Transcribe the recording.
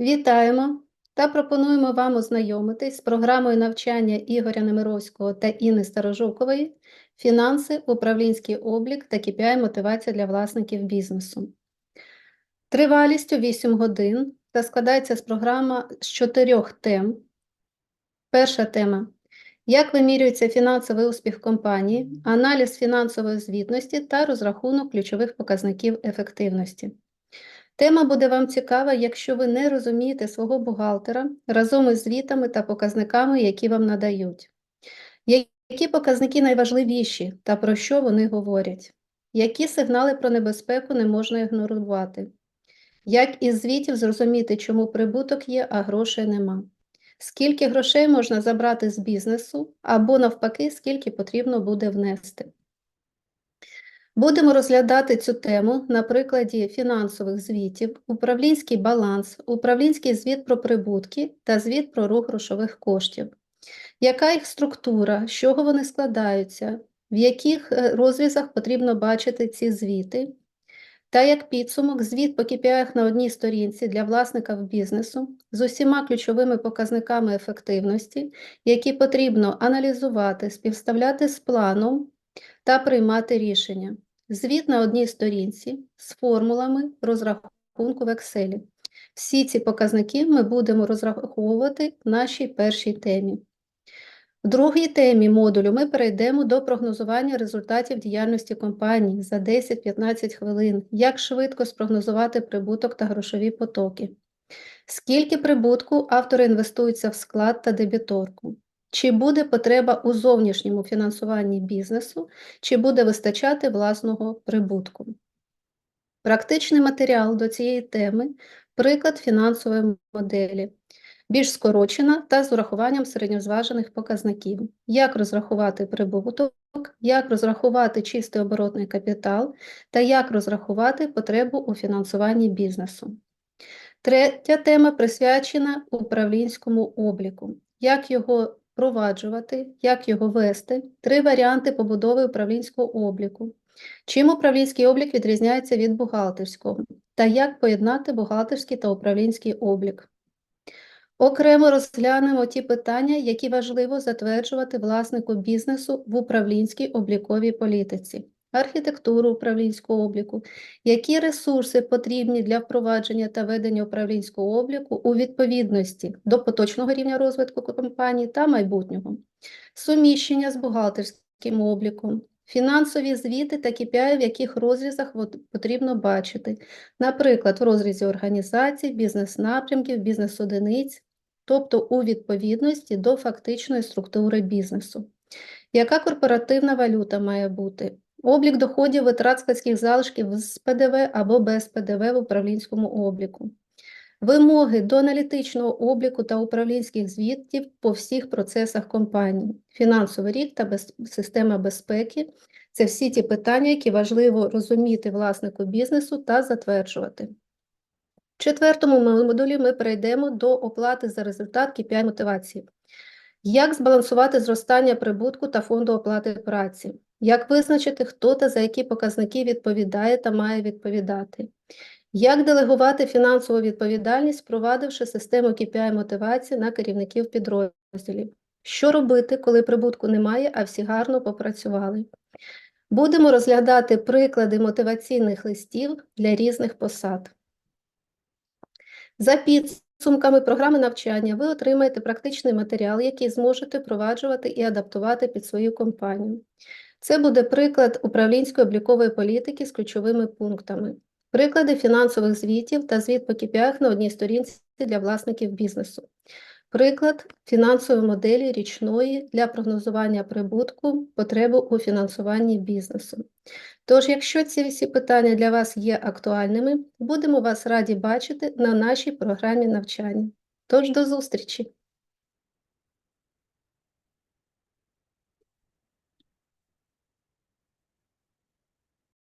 Вітаємо та пропонуємо вам ознайомитись з програмою навчання Ігоря Немировського та Інни Старожукової «Фінанси, управлінський облік та KPI мотивація для власників бізнесу». Тривалістю 8 годин та складається з програма з чотирьох тем. Перша тема – як вимірюється фінансовий успіх компанії, аналіз фінансової звітності та розрахунок ключових показників ефективності. Тема буде вам цікава, якщо ви не розумієте свого бухгалтера разом із звітами та показниками, які вам надають. Які показники найважливіші та про що вони говорять? Які сигнали про небезпеку не можна ігнорувати? Як із звітів зрозуміти, чому прибуток є, а грошей нема? Скільки грошей можна забрати з бізнесу, або навпаки, скільки потрібно буде внести? Будемо розглядати цю тему на прикладі фінансових звітів, управлінський баланс, управлінський звіт про прибутки та звіт про рух грошових коштів. Яка їх структура, з чого вони складаються, в яких е, розрізах потрібно бачити ці звіти, та як підсумок, звіт по KPI на одній сторінці для власника бізнесу з усіма ключовими показниками ефективності, які потрібно аналізувати, співставляти з планом та приймати рішення. Звіт на одній сторінці з формулами розрахунку в Excel. Всі ці показники ми будемо розраховувати в нашій першій темі. В другій темі модулю ми перейдемо до прогнозування результатів діяльності компанії за 10-15 хвилин, як швидко спрогнозувати прибуток та грошові потоки. Скільки прибутку автори інвестуються в склад та дебіторку? Чи буде потреба у зовнішньому фінансуванні бізнесу, чи буде вистачати власного прибутку? Практичний матеріал до цієї теми приклад фінансової моделі, більш скорочена та з урахуванням середньозважених показників, як розрахувати прибуток, як розрахувати чистий оборотний капітал та як розрахувати потребу у фінансуванні бізнесу. Третя тема присвячена управлінському обліку, як його впроваджувати, як його вести, три варіанти побудови управлінського обліку, чим управлінський облік відрізняється від бухгалтерського, та як поєднати бухгалтерський та управлінський облік. Окремо розглянемо ті питання, які важливо затверджувати власнику бізнесу в управлінській обліковій політиці архітектуру управлінського обліку, які ресурси потрібні для впровадження та ведення управлінського обліку у відповідності до поточного рівня розвитку компанії та майбутнього, суміщення з бухгалтерським обліком, фінансові звіти та KPI, в яких розрізах потрібно бачити, наприклад, в розрізі організацій, бізнес-напрямків, бізнес-одиниць, тобто у відповідності до фактичної структури бізнесу. Яка корпоративна валюта має бути? Облік доходів витрат складських залишків з ПДВ або без ПДВ в управлінському обліку. Вимоги до аналітичного обліку та управлінських звітів по всіх процесах компанії, фінансовий рік та без... система безпеки це всі ті питання, які важливо розуміти власнику бізнесу та затверджувати. В четвертому модулі ми перейдемо до оплати за результат KPI мотивації. Як збалансувати зростання прибутку та фонду оплати праці? Як визначити, хто та за які показники відповідає та має відповідати? Як делегувати фінансову відповідальність, впровадивши систему KPI мотивації на керівників підрозділів? Що робити, коли прибутку немає, а всі гарно попрацювали? Будемо розглядати приклади мотиваційних листів для різних посад. За підсумками програми навчання ви отримаєте практичний матеріал, який зможете впроваджувати і адаптувати під свою компанію. Це буде приклад управлінської облікової політики з ключовими пунктами, приклади фінансових звітів та звіт по KPI на одній сторінці для власників бізнесу, приклад фінансової моделі річної для прогнозування прибутку, потребу у фінансуванні бізнесу. Тож, якщо ці всі питання для вас є актуальними, будемо вас раді бачити на нашій програмі навчання. Тож до зустрічі!